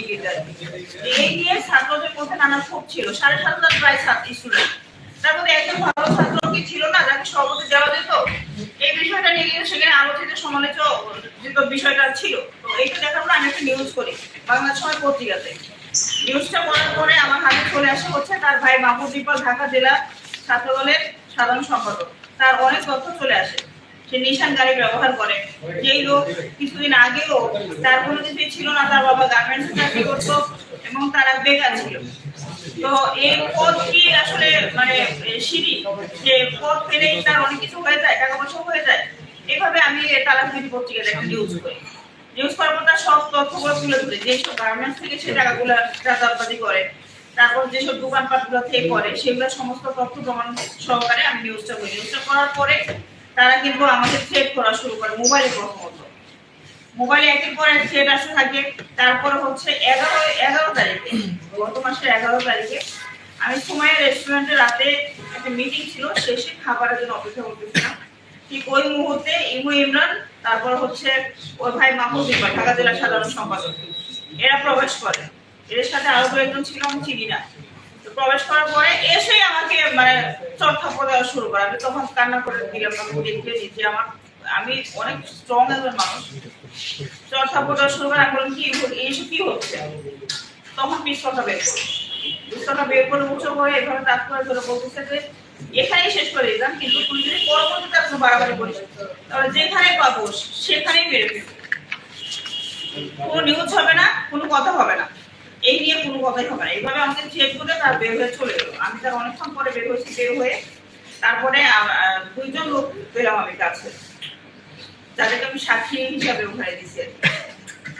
তার বিষয়টা ছিল। এইটা আমি একটা নিউজ করি, বাংলা পত্রিকাতে। নিউজটা পরে আমার হাতে চলে আসে হচ্ছে তার ভাই মাহমুদ ইকবাল, ঢাকা জেলা ছাত্র দলের সাধারণ সম্পাদক। তার অনেক তথ্য চলে আসে। সে নিশান গাড়ি ব্যবহার করে। যেই লোক কিছুদিন আগেও তার কোনো কিছুই ছিল না, তার বাবা গার্মেন্টসে চাকরি করতো এবং তারা বেকার ছিল। তো এই পদ কি আসলে মানে সিঁড়ি? যে পদ পেলেই তার অনেক কিছু হয়ে যায় টাকা পয়সা হয়ে যায়? এভাবে আমি তালাফিরি পত্রিকাতে একটা নিউজ করি। নিউজ করার পর তার সব তথ্যগুলো তুলে ধরে। যেসব গার্মেন্টস থেকে সে টাকাগুলো চাঁদাবাদি করে, তারপর যেসব দোকানপাটগুলো থেকে করে, সেগুলো সমস্ত তথ্য প্রমাণ সহকারে আমি নিউজটা করি। নিউজটা করার পরে তারা কিন্তু আমাকে থ্রেট করা শুরু করে মোবাইলে প্রথমত মোবাইলে একের পর এক থ্রেট আসতে থাকে, তারপরে হচ্ছে এগারো এগারো তারিখে, গত মাসের এগারো তারিখে আমি সময় রেস্টুরেন্টে রাতে একটা মিটিং ছিল, শেষে খাবারের জন্য অপেক্ষা করতেছিলাম। ঠিক ওই মুহূর্তে ইমু ইমরান, তারপর হচ্ছে ওই ভাই মাহমুদ ইকবাল ঢাকা জেলা সাধারণ সম্পাদক। এরা প্রবেশ করে। এদের সাথে আরও একজন ছিল, আমি চিনি না। প্রবেশ করার পরে এসেই আমাকে মানে চর্থাপড় দেওয়া শুরু করে। আমি তখন কান্না করে দিলাম যে আমার আমি অনেক স্ট্রং একজন মানুষ। দেওয়া শুরু করে, আমি বললাম, কি এইসব কি হচ্ছে? তখন বের করি বের করে উঁচু হয়ে এভাবে করে ধরে বলতেছে যে, এখানেই শেষ করে দিলাম, কিন্তু তুই যদি পরবর্তীতে আপনি বাড়াবাড়ি করিস তাহলে যেখানে পাবো, সেখানেই ফেলব। কোনো নিউজ হবে না, কোনো কথা হবে না। এই নিয়ে কোনো কথাই হবে না। এইভাবে আমাকে চেক করে তার বের হয়ে চলে গেলো। আমি তার অনেকক্ষণ পরে বের হয়েছি, বের হয়ে তারপরে দুইজন লোক পেলাম আমি কাছে। যাদেরকে আমি সাক্ষী হিসাবে উঠাই দিচ্ছি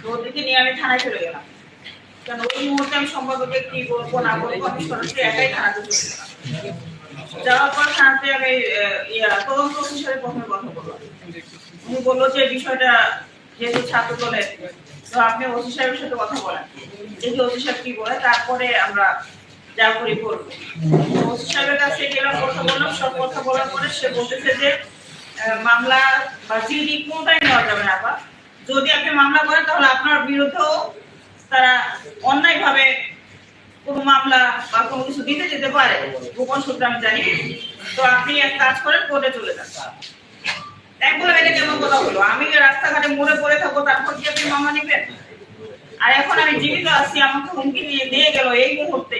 তো ওদেরকে নিয়ে আমি থানায় চলে গেলাম। কারণ ওই মুহূর্তে আমি কি বলব না বলব আমি সরাসরি একাই থানাতে চলে গেলাম। যাওয়ার পর থানাতে আমি তদন্ত অফিসারের প্রথমে কথা বললাম। উনি বলল যে বিষয়টা যেহেতু ছাত্র দলের তো আপনি ওসি সাহেবের সাথে কথা বলেন। দেখি ওসি সাহেব কি বলে, তারপরে আমরা যা করি করব। ওসি সাহেবের কাছে গেলাম, কথা বললাম, সব কথা বলার পরে সে বলতেছে যে মামলা বা জিডি কোনটাই নেওয়া যাবে না আবার। যদি আপনি মামলা করেন, তাহলে আপনার বিরুদ্ধেও তারা অন্যায়ভাবে কোনো মামলা বা কোনো কিছু দিতে যেতে পারে, গোপন সূত্রে আমি জানি। তো আপনি এক কাজ করেন, কোর্টে চলে যান। এক বলে এটা কেমন কথা হলো? আমি রাস্তাঘাটে মরে পড়ে থাকব, তারপর কি আপনি মামলা নেবেন? আর এখন আমি জীবিত আছি, আমাকে হুমকি নিয়ে নিয়ে গেল এই মুহূর্তে।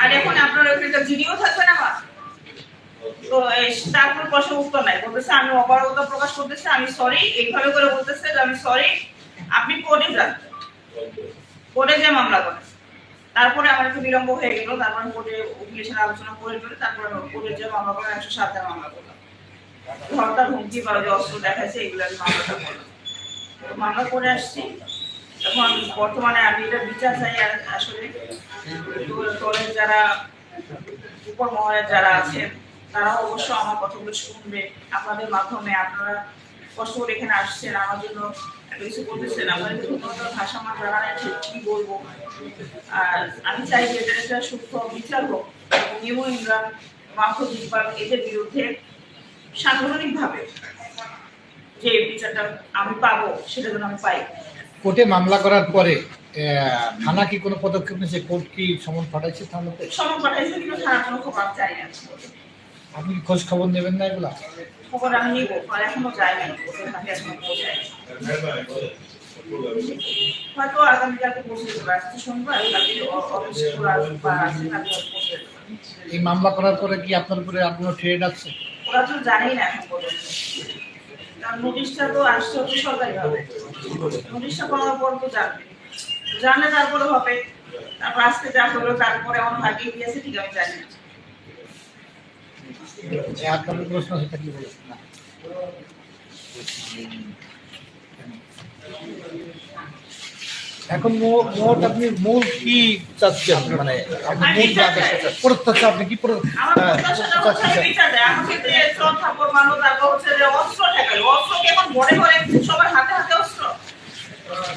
আর এখন আপনার ওখানে জিডিও থাকবে না আমার? তারপর প্রশ্ন উত্তর নাই। বলতেছে, আমি অপারগতা প্রকাশ করতেছি, আমি সরি এইভাবে করে বলতেছে যে, আমি সরি আপনি কোর্টে যান। কোর্টে যে মামলা করেন। তারপরে আমার একটু বিলম্ব হয়ে গেল, তারপর কোর্টে উকিলের আলোচনা করে ফেলে তারপরে কোর্টে যে মামলা করেন একশো সাত মামলা করলাম। হুমকি বা যে অস্ত্র দেখাচ্ছে এগুলো আমি মামলাটা করলাম। মামলা করে আসছি। এখন বর্তমানে আমি এটা বিচার চাই আসলে দলের যারা উপর মহলের যারা আছেন তারা অবশ্য আমার কথাগুলো শুনবে। আপনাদের মাধ্যমে আপনারা কষ্ট করে এখানে আসছেন, আমার জন্য কিছু আপনাদের ধন্যবাদ ভাষা আমার জানা নেই ঠিক কি বলব? আর আমি চাই যে এদের একটা সূক্ষ্ম বিচার হোক, এবং ইমু ইমরান, মাহফুজ ইকবাল এদের বিরুদ্ধে সাংগঠনিকভাবে যে বিচারটা আমি পাবো, সেটা যেন আমি পাই। কোর্টে মামলা করার পরে থানা কি কোনো পদক্ষেপ নিয়েছে? কোর্ট কি সমন পাঠাইছে থানাতে? সময় পাঠাইছে কিন্তু থানা কোনো খবর চাই না আপনি কি খোঁজ খবর নেবেন না এগুলা? খবর আমি নিবো আর এখনও যাই পৌঁছায়নি। হয়তো আগামীকালকে পৌঁছে যেতে আজকে সোমবার অফিসে এই মামলা করার পরে কি আপনার উপরে আপনার ট্রেড আছে? ওরা তো জানেই না এখন পর্যন্ত। নোটিশটা তো আসছে হচ্ছে সরকারি ভাবে। নোটিশটা পাওয়ার পর তো জানবে জানলে তারপরে হবে। তারপর আজকে যা হলো তারপরে আমার ভাগিয়ে দিয়েছে আছে ঠিক আমি জানি প্রশ্ন না। এখন মোট আপনি মূল কি চাচ্ছেন? মানে আপনি মূল প্রত্যাশা আপনি কি হ্যাঁ,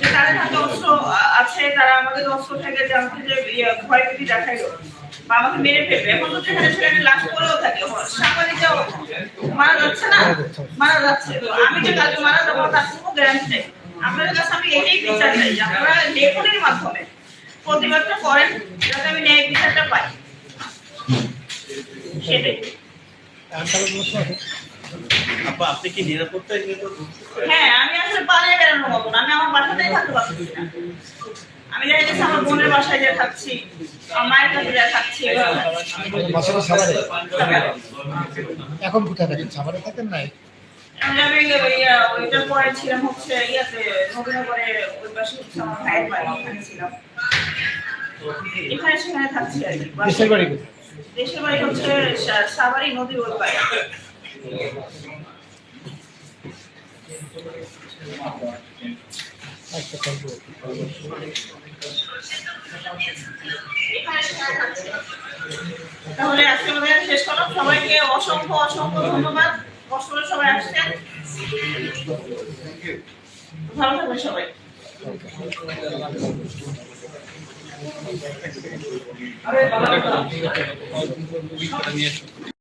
তাদের হাতে অস্ত্র আছে তারা আমাকে যে অস্ত্র থেকে যে আমাকে যে ইয়ে ভয়ভীতি দেখাইলো বা আমাকে মেরে ফেলবে। এখন তো সেখানে সেখানে লাশ পড়েও থাকে। সাংবাদিকরাও মারা যাচ্ছে না? মারা যাচ্ছে। তো আমি যে কালকে মারা যাব তার কোনো গ্যারান্টি নেই। আপনাদের কাছে আমি এটাই বিচার চাই আপনারা লেখনের মাধ্যমে প্রতিবাদটা করেন যাতে আমি ন্যায় বিচারটা পাই। সেটাই? আপা আপনি কি হ্যাঁ আমি আসলে বাইরে না আমি আমার বাসাতেই থাকতে পারছি না। আমি দেখা যাচ্ছে আমার বোনের বাসায় যা থাকছি আমার মায়ের কাছে যা থাকছি এখন কোথায় থাকেন? সাভারে থাকেন আহ, ওইটার পরে ছিলাম হচ্ছে ইয়াতে নবীনগরে ওই পাশে হচ্ছে আমার ভাইয়ের বাড়ি ওখানে ছিলাম। এখানে সেখানে থাকছি আর কি। দেশের বাড়ি দেশের বাড়ি হচ্ছে সা- নদীর ওই পাড়ে। আচ্ছা তাহলে আজকে শেষ করলাম। সবাইকে অসংখ্য অসংখ্য ধন্যবাদ। কষ্ট করে সবাই আসছেন ভালো থাকবেন সবাই। নিয়ে